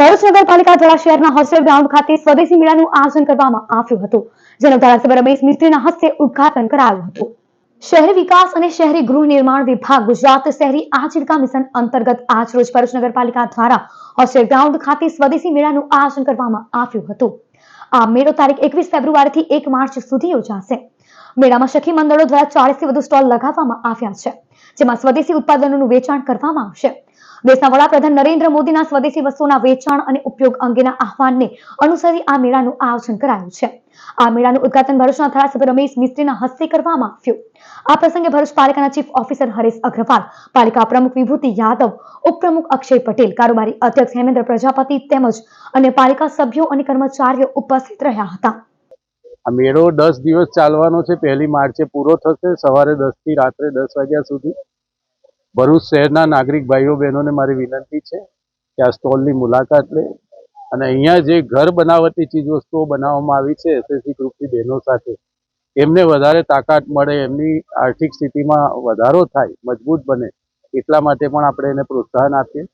ભરૂચ નગરપાલિકા દ્વારા શહેરના હોસ્ટેલ ગ્રાઉન્ડ ખાતે સ્વદેશી મેળાનું આયોજન કરવામાં આવ્યું હતું, જેનું ધારાસભ્ય રમેશ મિસ્ત્રીના હસ્તે ઉદઘાટન કરાયું હતું. શહેરી વિકાસ અને શહેરી ગૃહ નિર્માણ વિભાગ ગુજરાત શહેરી આજીવિકા મિશન અંતર્ગત આજરોજ ભરૂચ નગરપાલિકા દ્વારા હોસ્ટેલ ગ્રાઉન્ડ ખાતે સ્વદેશી મેળાનું આયોજન કરવામાં આવ્યું હતું. આ મેળો તારીખ એકવીસ ફેબ્રુઆરીથી એક માર્ચ સુધી યોજાશે. મેળામાં સખી મંડળો દ્વારા ચાળીસથી વધુ સ્ટોલ લગાવવામાં આવ્યા છે, જેમાં સ્વદેશી ઉત્પાદનોનું વેચાણ કરવામાં આવશે. દેશના વડાપ્રધાન નરેન્દ્ર મોદીના સ્વદેશી વસ્તુઓના વેચાણ અને ઉપયોગ અંગેના આહવાનને અનુસરી આ મેળાનું આયોજન કરાયું છે. આ મેળાનું ઉદઘાટન ભરૂચના ધારાસભ્ય રમેશ મિસ્ત્રીના હસ્તે કરવામાં આવ્યું. આ પ્રસંગે ભરૂચ પાલિકાના ચીફ ઓફિસર હરેશ અગ્રવાલ, પાલિકા પ્રમુખ વિભૂતિ યાદવ, ઉપપ્રમુખ અક્ષય પટેલ, કારોબારી અધ્યક્ષ હેમેન્દ્ર પ્રજાપતિ તેમજ અન્ય પાલિકા સભ્યો અને કર્મચારીઓ ઉપસ્થિત રહ્યા હતા. આ મેળો દસ દિવસ ચાલવાનો છે. પહેલી માર્ચે પૂરો થશે સવારે દસથી રાત્રે દસ વાગ્યા સુધી. ભરૂચ શહેરના નાગરિક ભાઈઓ બહેનોને મારી વિનંતી છે કે આ સ્ટોલની મુલાકાત લે. અને અહીંયા જે ઘર બનાવટી ચીજવસ્તુઓ બનાવવામાં આવી છે, એસએસસી ગ્રુપની બહેનો સાથે, એમને વધારે તાકાત મળે, એમની આર્થિક સ્થિતિમાં વધારો થાય, મજબૂત બને, એટલા માટે પણ આપણે એને પ્રોત્સાહન આપીએ.